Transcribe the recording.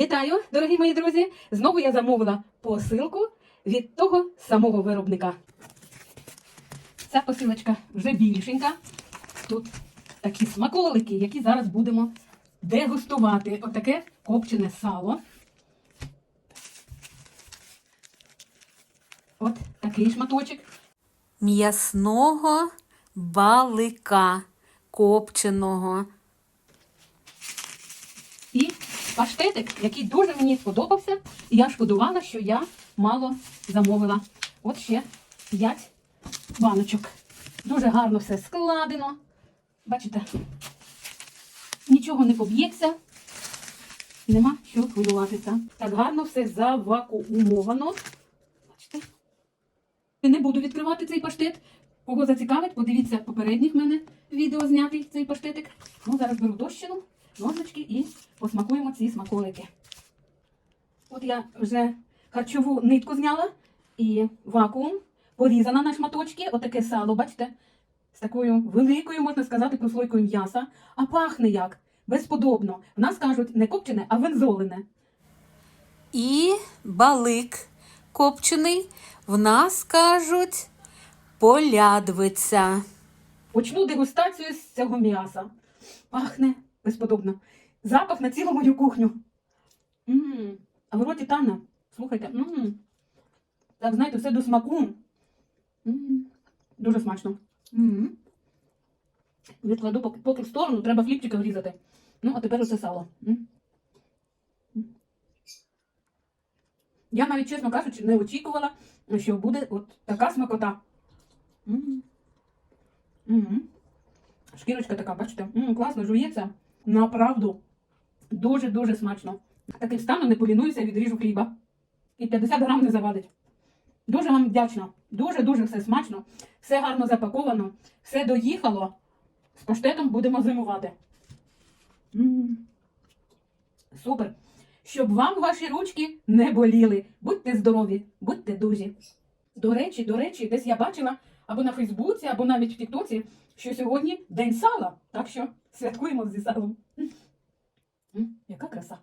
Вітаю, дорогі мої друзі! Знову я замовила посилку від того самого виробника. Ця посилочка вже більшенька. Тут такі смаколики, які зараз будемо дегустувати. Отаке копчене сало. От такий шматочок. м'ясного балика копченого. Паштетик, який дуже мені сподобався. І я шкодувала, що я мало замовила. От ще 5 баночок. Дуже гарно все складено. Бачите, нічого не поб'ється. Нема що хвилюватися. Так гарно все завакуумовано. Бачите? Не буду відкривати цей паштет. Кого зацікавить, подивіться попередніх мене відео знятий цей паштетик. Ну, зараз беру дощину, ножнички і посмакуємо ці смаколики. От я вже харчову нитку зняла і вакуум порізана на шматочки. Отаке сало, бачите, з такою великою, можна сказати, прослойкою м'яса. А пахне як? Безподобно. В нас кажуть не копчене, а вензолене. І балик копчений в нас кажуть полядвиця. Почну дегустацію з цього м'яса. Пахне безподобно. Запах на цілу мою кухню. м А в роті тане. Слухайте. м Так, знаєте, все до смаку. м Дуже смачно. м Відкладу поки, в сторону, треба хлібчика врізати. Ну, а тепер оце сало. м М. Я навіть, чесно кажучи, не очікувала, що буде от така смакота. м Мгм. Шкірочка така, бачите? М, класно жується. Направду. Дуже-дуже смачно. Таким станом не полінуюся, відріжу хліба. І 50 грам не завадить. Дуже вам вдячна. Дуже-дуже все смачно. Все гарно запаковано. Все доїхало. З паштетом будемо зимувати. М. Супер. Щоб вам ваші ручки не боліли. Будьте здорові, будьте дужі. До речі, до речі, десь я бачила або на Фейсбуці, або навіть в Тіктоці, що сьогодні день сала. Так що святкуємо зі салом. かからさ。